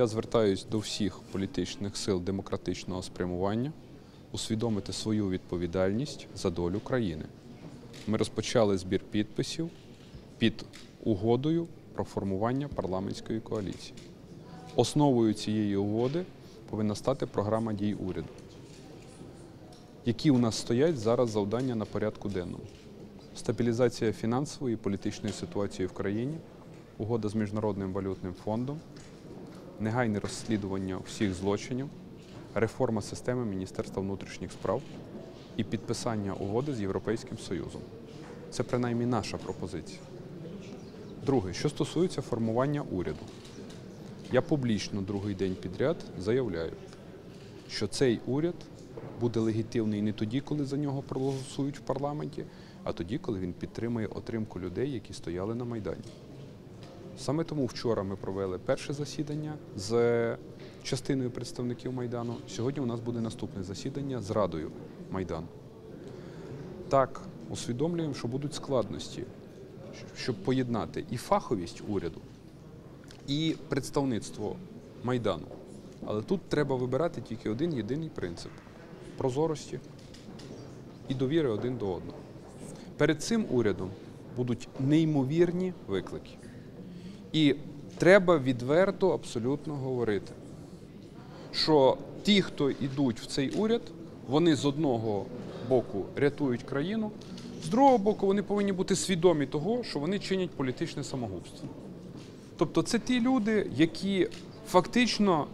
Я звертаюсь до всіх політичних сил демократичного спрямування усвідомити свою відповідальність за долю країни. Ми розпочали збір підписів під угодою про формування парламентської коаліції. Основою цієї угоди повинна стати програма дій уряду. Які у нас стоять зараз завдання на порядку денному? Стабілізація фінансової і політичної ситуації в країні, угода з Міжнародним валютним фондом, негайне розслідування всіх злочинів, реформа системи Міністерства внутрішніх справ і підписання угоди з Європейським Союзом. Це принаймні наша пропозиція. Друге, що стосується формування уряду, я публічно другий день підряд заявляю, що цей уряд буде легітимний не тоді, коли за нього проголосують в парламенті, а тоді, коли він підтримує отримку людей, які стояли на Майдані. Саме тому вчора ми провели перше засідання з частиною представників Майдану. Сьогодні у нас буде наступне засідання з Радою Майдану. Так, усвідомлюємо, що будуть складності, щоб поєднати і фаховість уряду, і представництво Майдану. Але тут треба вибирати тільки один єдиний принцип прозорості і довіри один до одного. Перед цим урядом будуть неймовірні виклики. І треба відверто абсолютно говорити, що ті, хто йдуть в цей уряд, вони з одного боку рятують країну, з другого боку, вони повинні бути свідомі того, що вони чинять політичне самогубство. Тобто це ті люди, які фактично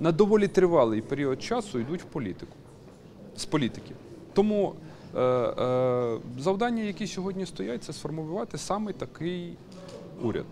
на доволі тривалий період часу йдуть в політику з політики. Тому е, е, завдання, які сьогодні стоять, це сформувати саме такий уряд.